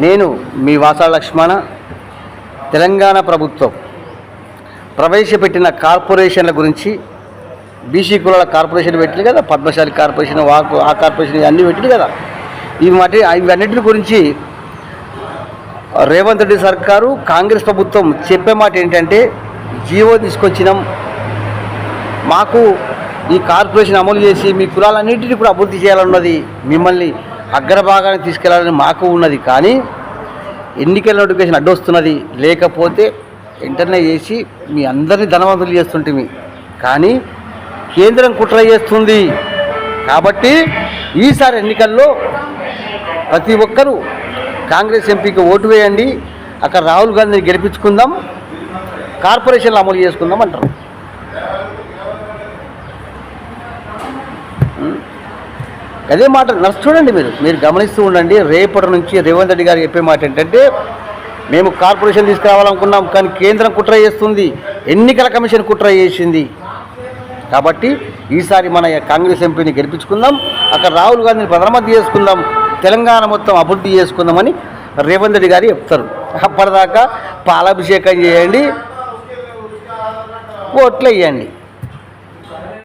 నేను మీ వాసాల లక్ష్మణ తెలంగాణ ప్రభుత్వం ప్రవేశపెట్టిన కార్పొరేషన్ల గురించి బీసీ కులాల కార్పొరేషన్ పెట్టింది కదా పద్మశాలి కార్పొరేషన్ వాకు ఆ కార్పొరేషన్ అన్నీ పెట్టింది కదా. ఇవి మటి ఇవన్నిటి గురించి రేవంత్ రెడ్డి సర్కారు కాంగ్రెస్ ప్రభుత్వం చెప్పే మాట ఏంటంటే జీవో తీసుకొచ్చినాం. మాకు ఈ కార్పొరేషన్ అమలు చేసి మీ కులాలన్నింటినీ కూడా అభివృద్ధి చేయాలన్నది మిమ్మల్ని అగ్రభాగాన్ని తీసుకెళ్ళాలని మాకు ఉన్నది కానీ ఎన్నికల నోటిఫికేషన్ అడ్డొస్తున్నది లేకపోతే వెంటనే చేసి మీ అందరినీ ధనవంతులు చేస్తుంటే కానీ కేంద్రం కుట్ర చేస్తుంది. కాబట్టి ఈసారి ఎన్నికల్లో ప్రతి ఒక్కరూ కాంగ్రెస్ ఎంపీకి ఓటు వేయండి. అక్కడ రాహుల్ గాంధీని గెలిపించుకుందాం. కార్పొరేషన్లు అమలు చేసుకుందాం అంటారు. అదే మాట నర్స్ చూడండి మీరు. మీరు గమనిస్తూ ఉండండి. రేపటి నుంచి రేవంత్ రెడ్డి గారు చెప్పే మాట ఏంటంటే మేము కార్పొరేషన్ తీసుకురావాలనుకున్నాం కానీ కేంద్రం కుట్ర చేస్తుంది. ఎన్నికల కమిషన్ కుట్ర చేసింది. కాబట్టి ఈసారి మన కాంగ్రెస్ ఎంపీని గెలిపించుకుందాం. అక్కడ రాహుల్ గాంధీని ప్రధానమంత్రి చేసుకుందాం. తెలంగాణ మొత్తం అభివృద్ధి చేసుకుందామని రేవంత్ రెడ్డి గారు చెప్తారు. అప్పటిదాకా పాలాభిషేకం చేయండి. ఓట్లు వేయండి.